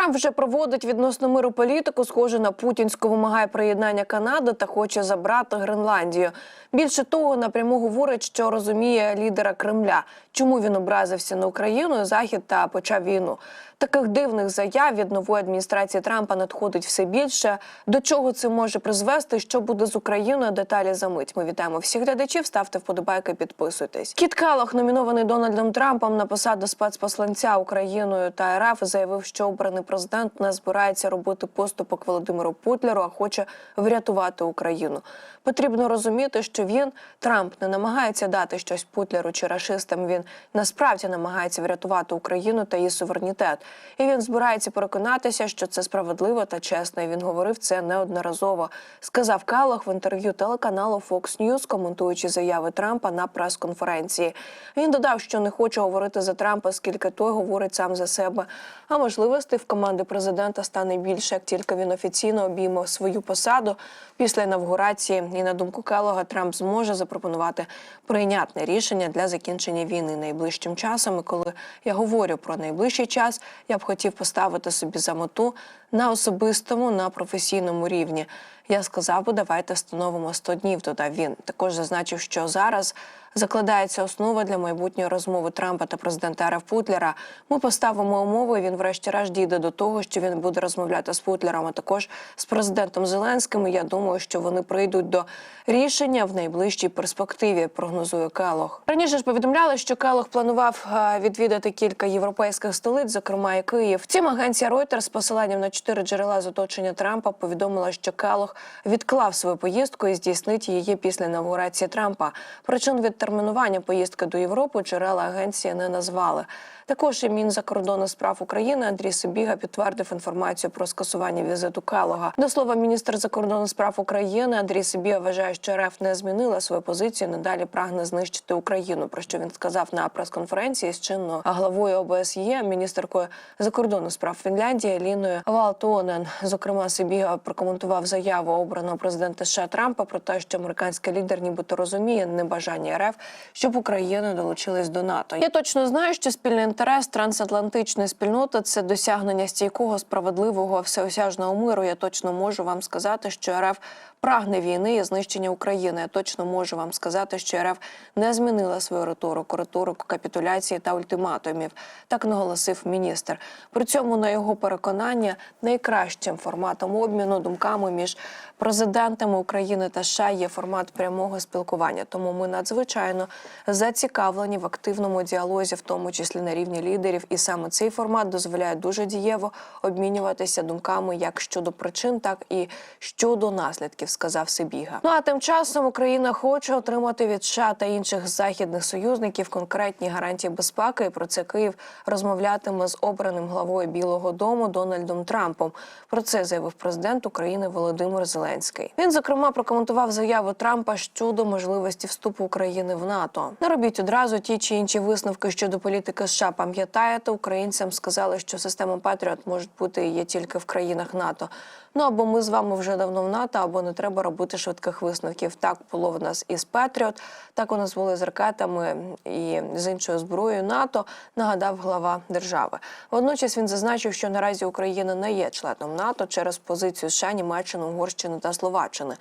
Трамп вже проводить відносно миру політику, схоже на путінську, вимагає приєднання Канади та хоче забрати Гренландію. Більше того, напряму говорить, що розуміє лідера Кремля, чому він образився на Україну, Захід та почав війну. Таких дивних заяв від нової адміністрації Трампа надходить все більше. До чого це може призвести? Що буде з Україною? Деталі за мить. Ми вітаємо всіх глядачів. Ставте вподобайки, підписуйтесь. Кіт Келлог, номінований Дональдом Трампом на посаду спецпосланця Україною та РФ, заявив, що обраний президент не збирається робити поступок Володимиру Путлеру, а хоче врятувати Україну. Потрібно розуміти, що він Трамп не намагається дати щось Путлеру чи рашистам. Він насправді намагається врятувати Україну та її суверенітет. І він збирається переконатися, що це справедливо та чесно. І він говорив це неодноразово. Сказав Келлог в інтерв'ю телеканалу Fox News, коментуючи заяви Трампа на прес-конференції. Він додав, що не хоче говорити за Трампа, оскільки той говорить сам за себе. А можливостей в команди президента стане більше, як тільки він офіційно обійме свою посаду після інавгурації. І на думку Келлога, Трамп зможе запропонувати прийнятне рішення для закінчення війни найближчим часом. І коли я говорю про найближчий час, я б хотів поставити собі за мету на особистому, на професійному рівні. Я сказав би, давайте встановимо 100 днів. Додав він. Також зазначив, що зараз закладається основа для майбутньої розмови Трампа та президента РФ Путлера. Ми поставимо умови. і Він, врешті-решт, дійде до того, що він буде розмовляти з Путлером, а також з президентом Зеленським. Я думаю, що вони прийдуть до рішення в найближчій перспективі. Прогнозує Келох. Раніше ж повідомляли, що Келох планував е, відвідати кілька європейських столиць, зокрема і Київ. Втім, агенція Reuters з посиланням на чотири джерела з оточення Трампа повідомила, що Келох відклав свою поїздку і здійснить її після інавгурації Трампа. Причин відтермінування поїздки до Європи джерела агенції не назвали. Також і Мінзакордонних справ України Андрій Собіга підтвердив інформацію про скасування візиту Келога. До слова, міністр закордонних справ України Андрій Собіга вважає, що РФ не змінила свою позицію. Надалі прагне знищити Україну. Про що він сказав на прес-конференції з чинною главою ОБСЄ, міністеркою закордонних справ Фінляндії Ліною Валтонен. Зокрема, Собіга прокоментував заяву обраного президента США Трампа про те, що американський лідер, нібито розуміє небажання РФ, щоб Україна долучилась до НАТО. Я точно знаю, що спільний інтерес трансатлантичної спільноти це досягнення стійкого, справедливого, всеосяжного миру. Я точно можу вам сказати, що РФ прагне війни і знищення України. Я точно можу вам сказати, що РФ не змінила свою риторику, риторику капітуляції та ультиматумів. Так наголосив міністр. При цьому на його переконання найкращим форматом обміну думками між президентами України та США є формат прямого спілкування. Тому ми надзвичайно зацікавлені в активному діалозі, в тому числі на рівні лідерів. І саме цей формат дозволяє дуже дієво обмінюватися думками як щодо причин, так і щодо наслідків, сказав Сибіга. Ну а тим часом Україна хоче отримати від США та інших західних союзників конкретні гарантії безпеки. І про це Київ розмовлятиме з обраним главою Білого Дому Дональдом Трампом. Про це заявив президент України Володимир Зеленський. Він зокрема прокоментував заяву Трампа щодо можливості вступу України в НАТО. Не робіть одразу ті чи інші висновки щодо політики США. Пам'ятаєте, українцям сказали, що система Патріот може бути є тільки в країнах НАТО. Ну або ми з вами вже давно в НАТО, або не треба робити швидких висновків. Так було в нас із Патріот, так у нас були з ракетами і з іншою зброєю НАТО. Нагадав глава держави. Водночас він зазначив, що наразі Україна не є членом НАТО через позицію США, Німеччини, Угорщини та Словаччини.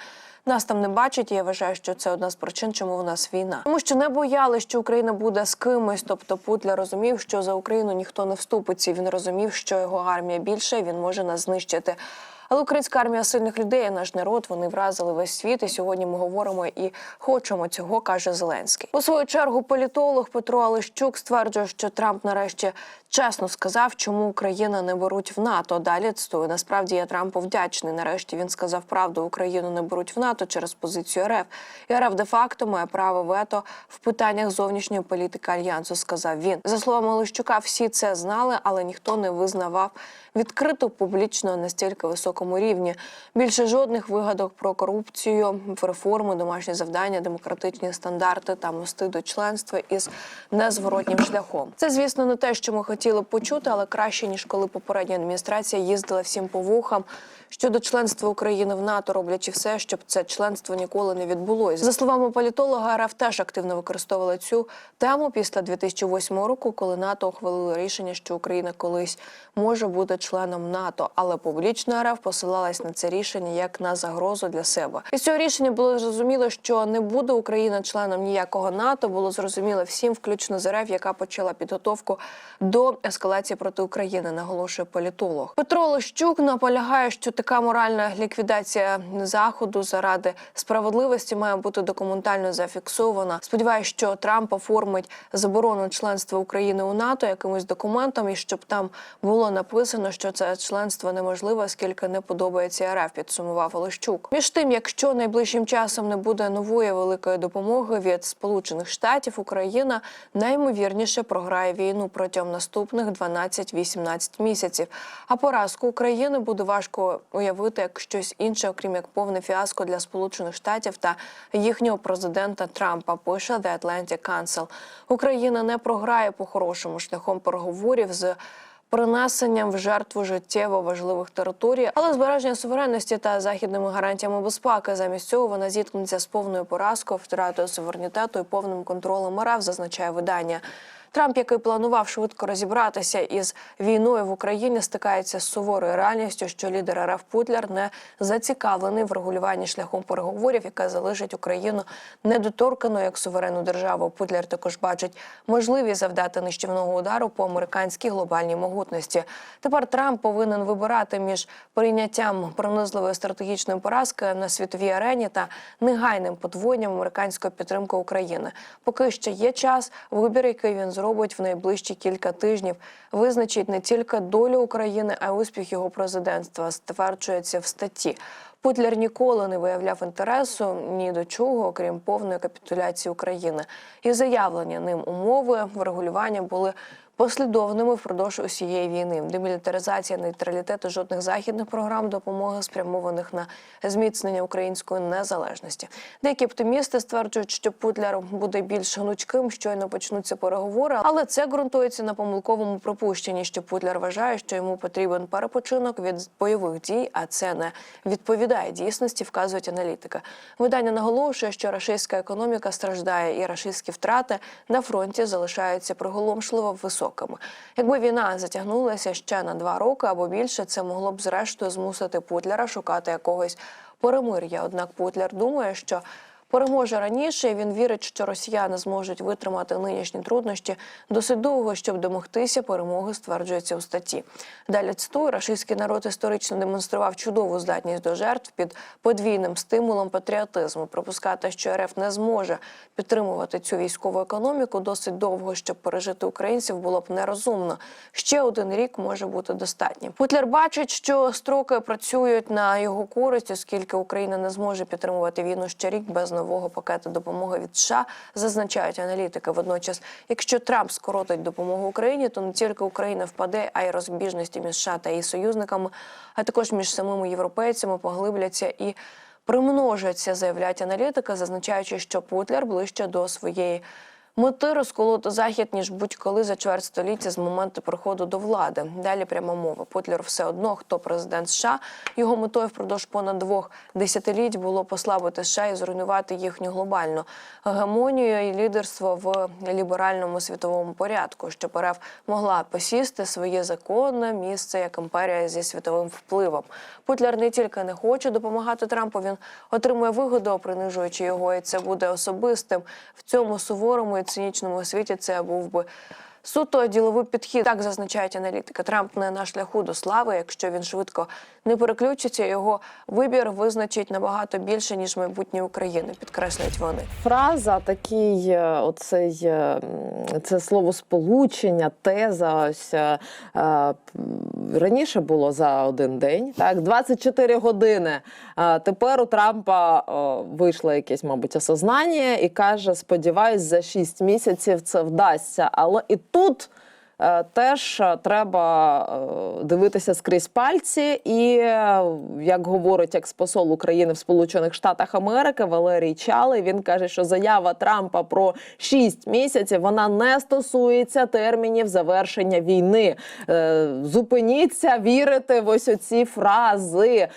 Нас там не бачать, і я вважаю, що це одна з причин, чому в нас війна. Тому що не бояли, що Україна буде з кимось. Тобто Путля розумів, що за Україну ніхто не вступиться. Він розумів, що його армія більше, він може нас знищити. Але українська армія сильних людей, а наш народ, вони вразили весь світ. І сьогодні ми говоримо і хочемо цього, каже Зеленський. У свою чергу політолог Петро Алещук стверджує, що Трамп нарешті чесно сказав, чому Україна не беруть в НАТО. Далі цитую, насправді я Трампу вдячний. Нарешті він сказав правду. Україну не беруть в НАТО через позицію РФ. І РФ де факто має право вето в питаннях зовнішньої політики альянсу. Сказав він за словами Олещука. Всі це знали, але ніхто не визнавав відкрито публічно настільки високому рівні. Більше жодних вигадок про корупцію, реформи, домашні завдання, демократичні стандарти та мости до членства із незворотнім шляхом. Це, звісно, не те, що ми хотіли б почути, але краще ніж коли попередня адміністрація їздила всім по вухам. Щодо членства України в НАТО, роблячи все, щоб це членство ніколи не відбулося. За словами політолога, РФ теж активно використовувала цю тему після 2008 року, коли НАТО ухвалило рішення, що Україна колись може бути членом НАТО, але публічно РФ посилалась на це рішення як на загрозу для себе. Із цього рішення було зрозуміло, що не буде Україна членом ніякого НАТО. Було зрозуміло всім, включно з РФ, яка почала підготовку до ескалації проти України, наголошує політолог. Петро Лещук наполягає, що така моральна ліквідація заходу заради справедливості має бути документально зафіксована. Сподіваюсь, що Трамп оформить заборону членства України у НАТО якимось документом, і щоб там було написано, що це членство неможливе, оскільки не подобається РФ, підсумував Олещук. Між тим, якщо найближчим часом не буде нової великої допомоги від Сполучених Штатів, Україна наймовірніше програє війну протягом наступних 12-18 місяців. А поразку України буде важко уявити як щось інше, окрім як повне фіаско для Сполучених Штатів та їхнього президента Трампа. Пише The Atlantic Council. Україна не програє по-хорошому шляхом переговорів з. Принесенням в жертву життєво важливих територій, але збереження суверенності та західними гарантіями безпеки. Замість цього вона зіткнеться з повною поразкою, втратою суверенітету і повним контролем РФ, зазначає видання. Трамп, який планував швидко розібратися із війною в Україні, стикається з суворою реальністю, що лідер РФ Путлер не зацікавлений в регулюванні шляхом переговорів, яка залишить Україну недоторканою як суверенну державу. Путлер також бачить можливість завдати нищівного удару по американській глобальній могутності. Тепер Трамп повинен вибирати між прийняттям пронизливої стратегічної поразки на світовій арені та негайним подвоєнням американської підтримки України. Поки ще є час, вибір, який він зробить в найближчі кілька тижнів, визначить не тільки долю України, а й успіх його президентства. Стверджується в статті. Путлер ніколи не виявляв інтересу ні до чого, окрім повної капітуляції України. І заявлені ним умови врегулювання були послідовними впродовж усієї війни. Демілітаризація нейтралітету жодних західних програм допомоги спрямованих на зміцнення української незалежності. Деякі оптимісти стверджують, що Путлер буде більш гнучким, щойно почнуться переговори, але це ґрунтується на помилковому припущенні, що Путлер вважає, що йому потрібен перепочинок від бойових дій, а це не відповідає дійсності, вказують аналітика. Видання наголошує, що рашистська економіка страждає, і рашистські втрати на фронті залишаються приголомшливо високими. Якби війна затягнулася ще на два роки або більше, це могло б зрештою змусити Путлера шукати якогось перемир'я. Однак Путлер думає, що переможе раніше. і Він вірить, що росіяни зможуть витримати нинішні труднощі досить довго, щоб домогтися перемоги, стверджується у статті. Далі цитую, рашистський народ історично демонстрував чудову здатність до жертв під подвійним стимулом патріотизму. Пропускати, що РФ не зможе підтримувати цю військову економіку досить довго, щоб пережити українців, було б нерозумно. Ще один рік може бути достатнім. Путлер бачить, що строки працюють на його користь, оскільки Україна не зможе підтримувати війну ще рік без нового пакету допомоги від США, зазначають аналітики. Водночас, якщо Трамп скоротить допомогу Україні, то не тільки Україна впаде, а й розбіжності між США та її союзниками, а також між самими європейцями поглибляться і примножаться, заявляють аналітики, зазначаючи, що Путлер ближче до своєї. Мети розколоти захід ніж будь-коли за чверть століття з моменту приходу до влади. Далі пряма мова. Путлер все одно, хто президент США. Його метою впродовж понад двох десятиліть було послабити США і зруйнувати їхню глобальну гегемонію і лідерство в ліберальному світовому порядку, щоб РФ могла посісти своє законне місце як імперія зі світовим впливом. Путлер не тільки не хоче допомагати Трампу, він отримує вигоду, принижуючи його, і це буде особистим в цьому суворому і цинічному світі. Це був би. Суто діловий підхід так зазначають аналітики. Трамп не на шляху до слави. Якщо він швидко не переключиться, його вибір визначить набагато більше ніж майбутнє України. Підкреслюють вони. Фраза такий, е, оцей е, це словосполучення, теза. Ось е, раніше було за один день, так 24 години. Тепер у Трампа вийшло якесь, мабуть, осознання і каже: сподіваюсь, за 6 місяців це вдасться. Але і тут. Е, теж е, треба е, дивитися скрізь пальці. І як говорить експосол України в Сполучених Штатах Америки Валерій Чалий, він каже, що заява Трампа про 6 місяців вона не стосується термінів завершення війни. Зупиніться вірити в ось оці фрази.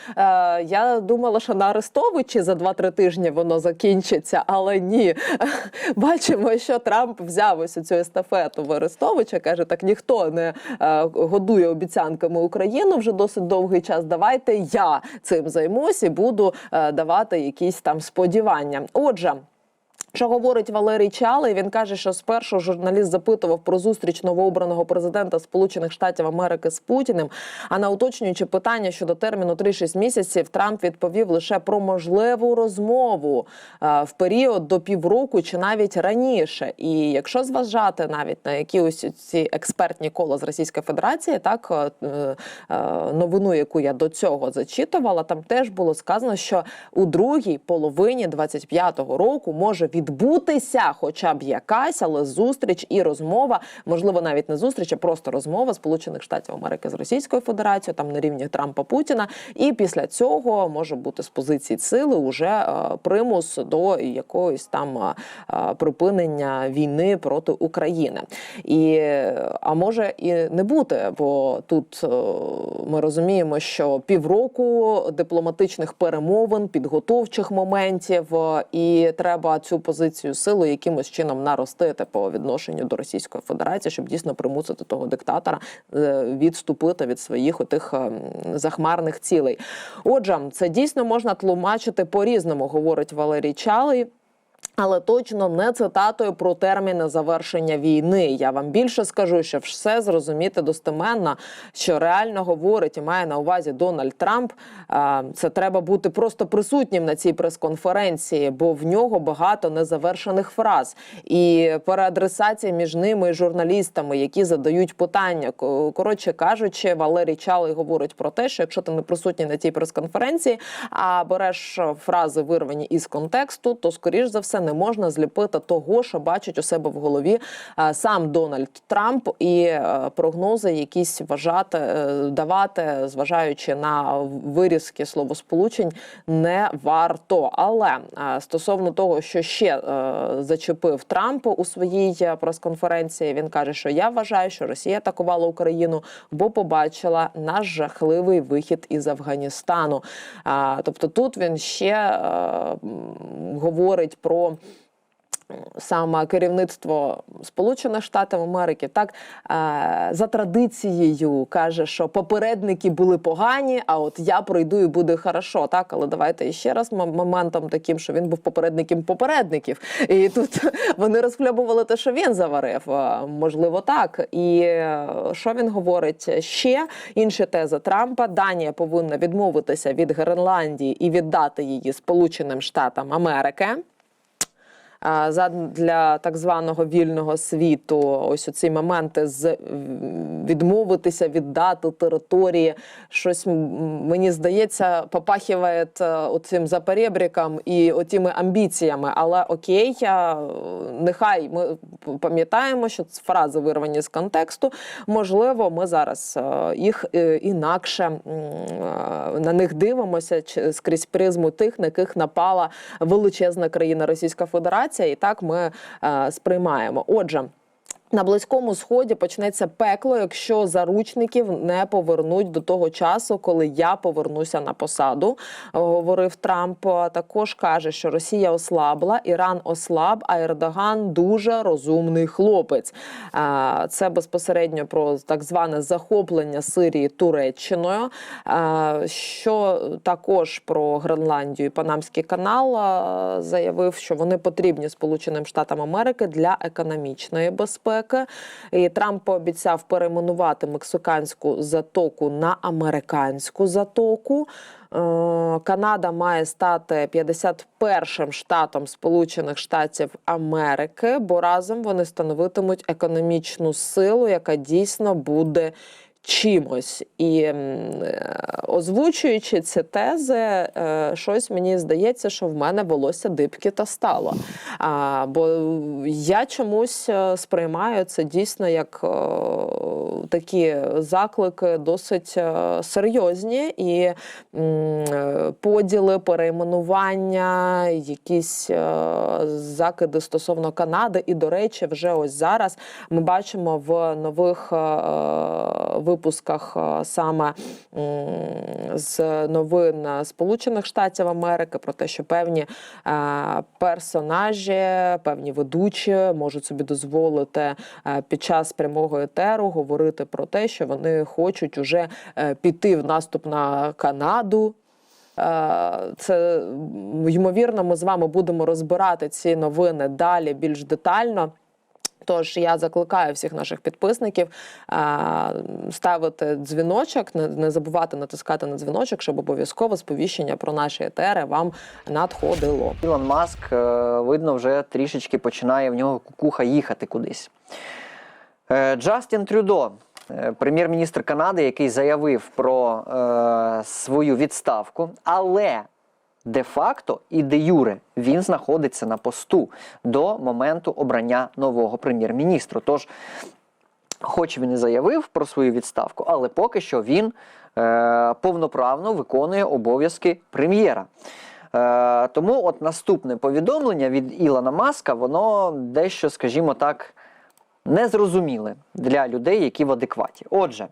Я думала, що на Арестовичі за 2-3 тижні воно закінчиться, але ні. Бачимо, що Трамп взяв ось цю естафету в Арестовича. каже, так ніхто не е, годує обіцянками Україну вже досить довгий час. Давайте я цим займусь і буду е, давати якісь там сподівання. Отже. Що говорить Валерій Чалий? Він каже, що спершу журналіст запитував про зустріч новообраного президента Сполучених Штатів Америки з Путіним. А на уточнюючи питання щодо терміну 3-6 місяців, Трамп відповів лише про можливу розмову е, в період до півроку чи навіть раніше. І якщо зважати навіть на якісь ці експертні кола з Російської Федерації, так е, е, новину, яку я до цього зачитувала, там теж було сказано, що у другій половині 25-го року може відбутися хоча б якась, але зустріч і розмова, можливо, навіть не зустріч, а просто розмова Сполучених Штатів Америки з Російською Федерацією, там на рівні Трампа Путіна. І після цього може бути з позиції сили уже е, примус до якоїсь там е, е, припинення війни проти України. І а може і не бути, бо тут ми розуміємо, що півроку дипломатичних перемовин, підготовчих моментів, і треба цю позицію сили якимось чином наростити по відношенню до Російської Федерації, щоб дійсно примусити того диктатора е, відступити від своїх отих ем, захмарних цілей. Отже, це дійсно можна тлумачити по-різному, говорить Валерій Чалий. Але точно не цитатою про терміни завершення війни. Я вам більше скажу, що все зрозуміти достеменно, що реально говорить і має на увазі Дональд Трамп. Це треба бути просто присутнім на цій прес-конференції, бо в нього багато незавершених фраз і переадресація між ними і журналістами, які задають питання. Коротше кажучи, Валерій Чалий говорить про те, що якщо ти не присутній на цій прес-конференції, а береш фрази вирвані із контексту, то скоріш за все не можна зліпити того, що бачить у себе в голові е, сам Дональд Трамп, і е, прогнози якісь вважати е, давати, зважаючи на вирізки словосполучень, не варто. Але стосовно того, що ще зачепив Трамп у своїй прес-конференції, він каже, що я вважаю, що Росія атакувала Україну, бо побачила наш жахливий вихід із Афганістану. Тобто тут він ще говорить про. Саме керівництво Сполучених Штатів Америки так е, за традицією каже, що попередники були погані, а от я пройду і буде хорошо. Так, але давайте ще раз моментом таким, що він був попередником попередників, і тут вони розхльобували те, що він заварив. Е, Можливо, так. І е, що він говорить ще? Інша теза Трампа: Данія повинна відмовитися від Гренландії і віддати її Сполученим Штатам Америки. А, задля так званого вільного світу, ось оці моменти з відмовитися, віддати території. Щось мені здається, попахиває е, оцим запорєбріком і отими амбіціями. Але окей, я, нехай ми пам'ятаємо, що ці фрази вирвані з контексту. Можливо, ми зараз е, їх е, інакше е, на них дивимося чи- скрізь призму тих, на яких напала величезна країна Російська Федерація, і так ми е, сприймаємо. Отже. На близькому сході почнеться пекло, якщо заручників не повернуть до того часу, коли я повернуся на посаду. Говорив Трамп. Також каже, що Росія ослабла, Іран ослаб, а Ердоган дуже розумний хлопець. Це безпосередньо про так зване захоплення Сирії Туреччиною. Що також про Гренландію Панамський канал заявив, що вони потрібні Сполученим Штатам Америки для економічної безпеки. І Трамп пообіцяв перейменувати мексиканську затоку на американську затоку. Е, Канада має стати 51-м штатом Сполучених Штатів Америки, бо разом вони становитимуть економічну силу, яка дійсно буде чимось. І е, озвучуючи ці тези, е, щось мені здається, що в мене волосся дибки та стало. Бо я чомусь е, сприймаю це дійсно як такі заклики досить серйозні і поділи, перейменування, якісь закиди стосовно Канади. І, до речі, вже ось зараз ми бачимо в нових е, випусках е, саме з новин Сполучених Штатів Америки про те, що певні е, персонажі, певні ведучі можуть собі дозволити е, під час прямого етеру говорити про те, що вони хочуть уже піти в наступ на Канаду. Це ймовірно, ми з вами будемо розбирати ці новини далі більш детально. Тож я закликаю всіх наших підписників ставити дзвіночок, не, забувати натискати на дзвіночок, щоб обов'язково сповіщення про наші етери вам надходило. Ілон Маск, е, видно, вже трішечки починає в нього кукуха їхати кудись. Е, Джастін Трюдо, е, прем'єр-міністр Канади, який заявив про свою відставку, але де-факто і де юре він знаходиться на посту до моменту обрання нового прем'єр-міністра. Тож, хоч він і заявив про свою відставку, але поки що він е, повноправно виконує обов'язки прем'єра. Е, тому от наступне повідомлення від Ілона Маска, воно дещо, скажімо так, незрозуміле для людей, які в адекваті. Отже,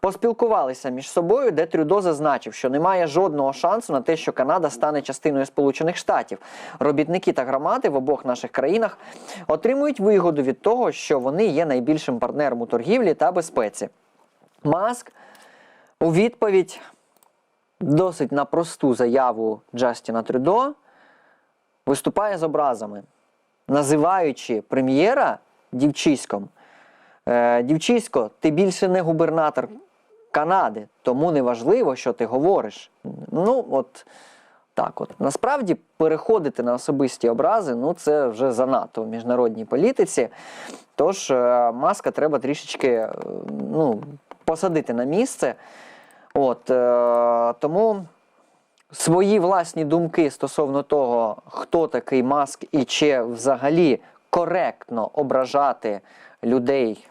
поспілкувалися між собою, де Трюдо зазначив, що немає жодного шансу на те, що Канада стане частиною Сполучених Штатів. Робітники та громади в обох наших країнах отримують вигоду від того, що вони є найбільшим партнером у торгівлі та безпеці. Маск у відповідь досить на просту заяву Джастіна Трюдо виступає з образами, називаючи прем'єра дівчиськом. Е, дівчисько, ти більше не губернатор Канади, тому не важливо, що ти говориш. Ну, от так от. Насправді переходити на особисті образи, ну це вже занадто в міжнародній політиці. Тож е, маска треба трішечки е, ну, посадити на місце. От, е, тому свої власні думки стосовно того, хто такий маск і чи взагалі коректно ображати людей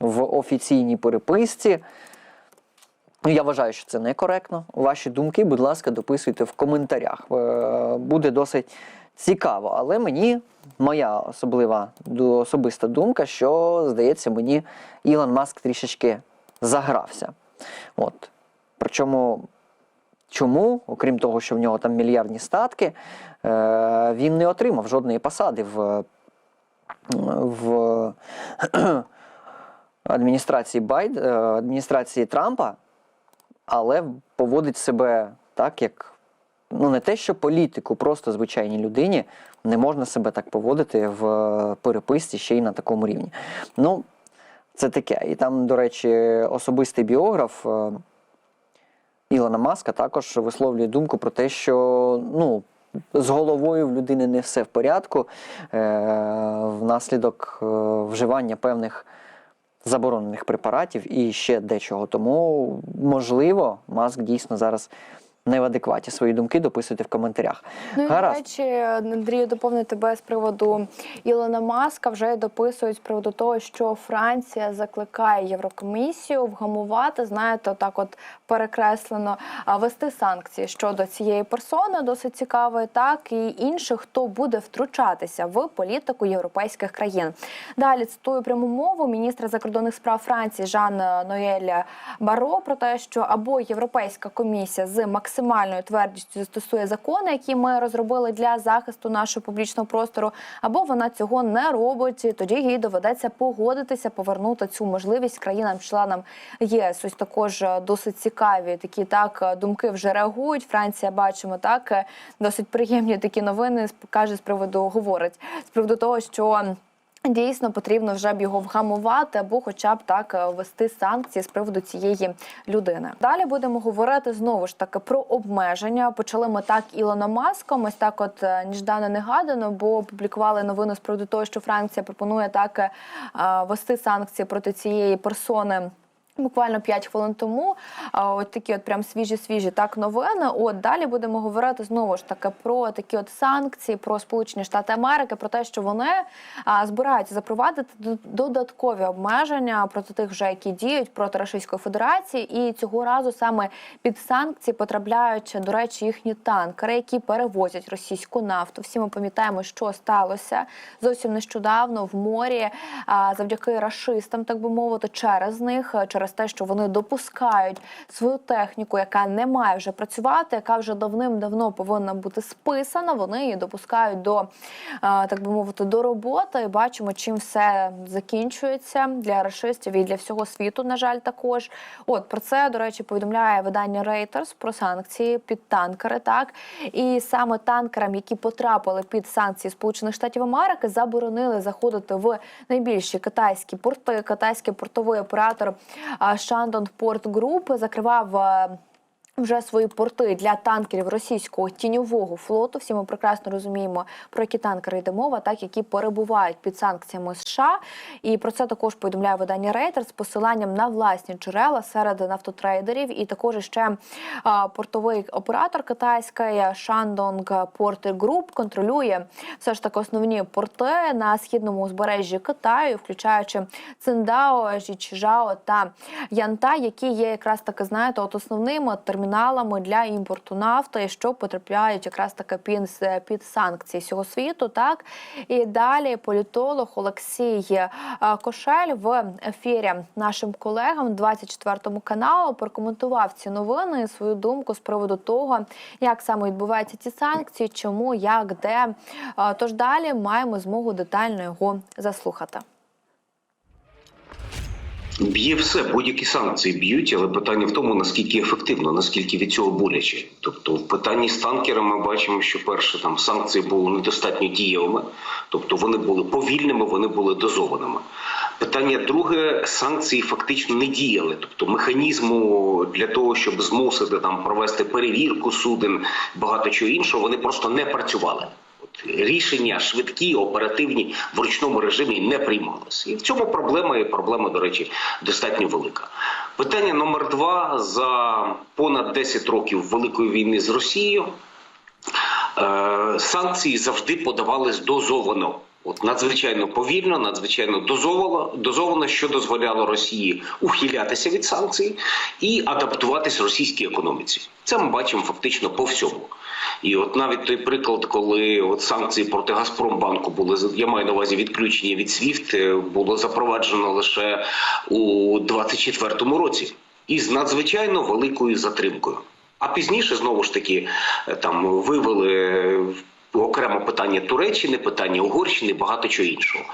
в офіційній переписці. Я вважаю, що це некоректно. Ваші думки, будь ласка, дописуйте в коментарях. Е, Буде досить цікаво. Але мені моя особлива особиста думка, що здається, мені Ілон Маск трішечки загрався. От. Причому, чому, окрім того, що в нього там мільярдні статки, е, він не отримав жодної посади в, в адміністрації Байд, е, адміністрації Трампа, але поводить себе так, як ну не те, що політику, просто звичайній людині не можна себе так поводити в переписці ще й на такому рівні. Ну, це таке. І там, до речі, особистий біограф е, Ілона Маска також висловлює думку про те, що ну, з головою в людини не все в порядку е, внаслідок е, вживання певних заборонених препаратів і ще дечого. Тому, можливо, Маск дійсно зараз не в адекваті. Свої думки дописуйте в коментарях. Ну і до речі, Андрію, доповнити тебе з приводу Ілона Маска. Вже дописують з приводу того, що Франція закликає Єврокомісію вгамувати, знаєте, так от перекреслено, вести санкції щодо цієї персони. Досить цікавої, так і інших, хто буде втручатися в політику європейських країн. Далі цитую пряму мову міністра закордонних справ Франції Жан Ноєля Баро про те, що або Європейська комісія з максимальною твердістю застосує закони, які ми розробили для захисту нашого публічного простору, або вона цього не робить. Тоді їй доведеться погодитися, повернути цю можливість країнам-членам ЄС. Ось також е, досить цікаві такі так е, думки вже реагують. Франція бачимо так е, досить приємні такі новини. каже з приводу говорить з приводу того, що. Дійсно потрібно вже б його вгамувати або, хоча б так е, ввести санкції з приводу цієї людини. Далі будемо говорити знову ж таки про обмеження. Почали ми так Ілона Маском. Ось так, от ніждане не негадано, бо опублікували новину з приводу того, що Франція пропонує так е, е, ввести санкції проти цієї персони. Буквально 5 хвилин тому от такі от прям свіжі свіжі так новини. От далі будемо говорити знову ж таки про такі от санкції, про Сполучені Штати Америки, про те, що вони збираються запровадити додаткові обмеження проти тих, вже які діють проти Російської Федерації, і цього разу саме під санкції потрапляють, до речі, їхні танкери, які перевозять російську нафту. Всі ми пам'ятаємо, що сталося зовсім нещодавно в морі завдяки рашистам, так би мовити, через них, е, через те, що вони допускають свою техніку, яка не має вже працювати, яка вже давним-давно повинна бути списана. Вони її допускають до а, так би мовити до роботи. І бачимо, чим все закінчується для рашистів і для всього світу. На жаль, також от про це до речі повідомляє видання Reuters про санкції під танкери. Так і саме танкерам, які потрапили під санкції Сполучених Штатів Америки, заборонили заходити в найбільші китайські порти. Китайський портовий оператор Shandong Port Group закривав. Вже свої порти для танкерів російського тіньового флоту. Всі ми прекрасно розуміємо, про які танкери йде мова, так які перебувають під санкціями США. І про це також повідомляє видання Рейтер з посиланням на власні джерела серед нафтотрейдерів. І також ще портовий оператор китайський Shandong Port Group контролює все ж таки основні порти на східному узбережжі Китаю, включаючи Циндао, Жічжао та Янта, які є якраз таки, знаєте, от основними терміналами для імпорту нафти, що потрапляють якраз таки під, під санкції всього світу. Так і далі політолог Олексій е, Кошель в ефірі нашим колегам 24 каналу прокоментував ці новини і свою думку з приводу того, як саме відбуваються ці санкції, чому, як, де. Е, Тож далі маємо змогу детально його заслухати. Б'є все, будь-які санкції б'ють, але питання в тому, наскільки ефективно, наскільки від цього боляче. Тобто, в питанні з танкерами ми бачимо, що перше там санкції були недостатньо дієвими, тобто вони були повільними, вони були дозованими. Питання друге, санкції фактично не діяли, тобто механізму для того, щоб змусити там провести перевірку суден, багато чого іншого, вони просто не працювали. Рішення швидкі, оперативні в ручному режимі не приймалися. І в цьому проблема, і проблема, до речі, достатньо велика. Питання номер два за понад 10 років великої війни з Росією. Е, санкції завжди подавались дозовано. От надзвичайно повільно, надзвичайно дозовано, що дозволяло Росії ухилятися від санкцій і адаптуватись російській економіці. Це ми бачимо фактично по всьому. І от навіть той приклад, коли от санкції проти Газпромбанку були я маю на увазі відключення від SWIFT, е, було запроваджено лише у 24-му році із надзвичайно великою затримкою. А пізніше знову ж таки е, там вивели е, окремо питання Туреччини, питання Угорщини, багато чого іншого.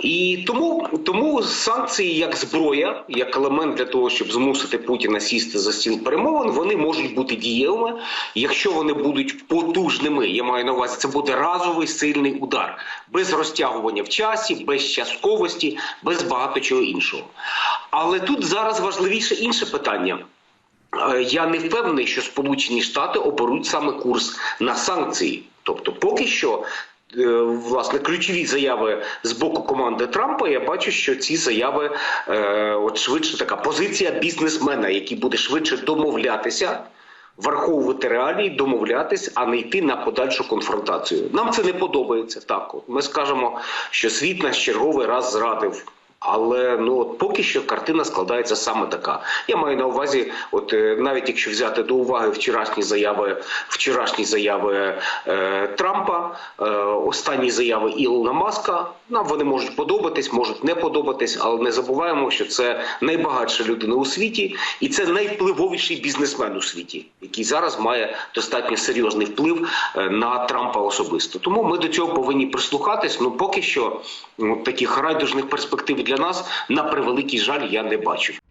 І тому, тому санкції як зброя, як елемент для того, щоб змусити Путіна сісти за стіл перемовин, вони можуть бути дієвими, якщо вони будуть потужними. Я маю на увазі, це буде разовий сильний удар, без розтягування в часі, без частковості, без багато чого іншого. Але тут зараз важливіше інше питання. Е, Я не впевнений, що Сполучені Штати оберуть саме курс на санкції. Тобто, поки що, е, власне, ключові заяви з боку команди Трампа, я бачу, що ці заяви, е, от швидше така позиція бізнесмена, який буде швидше домовлятися. Враховувати реалії, домовлятись, а не йти на подальшу конфронтацію. Нам це не подобається. Так, от ми скажемо, що світ нас черговий раз зрадив. Але ну от поки що картина складається саме така. Я маю на увазі, от е, навіть якщо взяти до уваги вчорашні заяви, вчорашні заяви е, Трампа, е, останні заяви Ілона Маска, нам вони можуть подобатись, можуть не подобатись, але не забуваємо, що це найбагатша людина у світі, і це найвпливовіший бізнесмен у світі, який зараз має достатньо серйозний вплив е, на Трампа особисто. Тому ми до цього повинні прислухатись. Ну поки що ну, таких райдужних перспектив для нас на превеликий жаль я не бачу.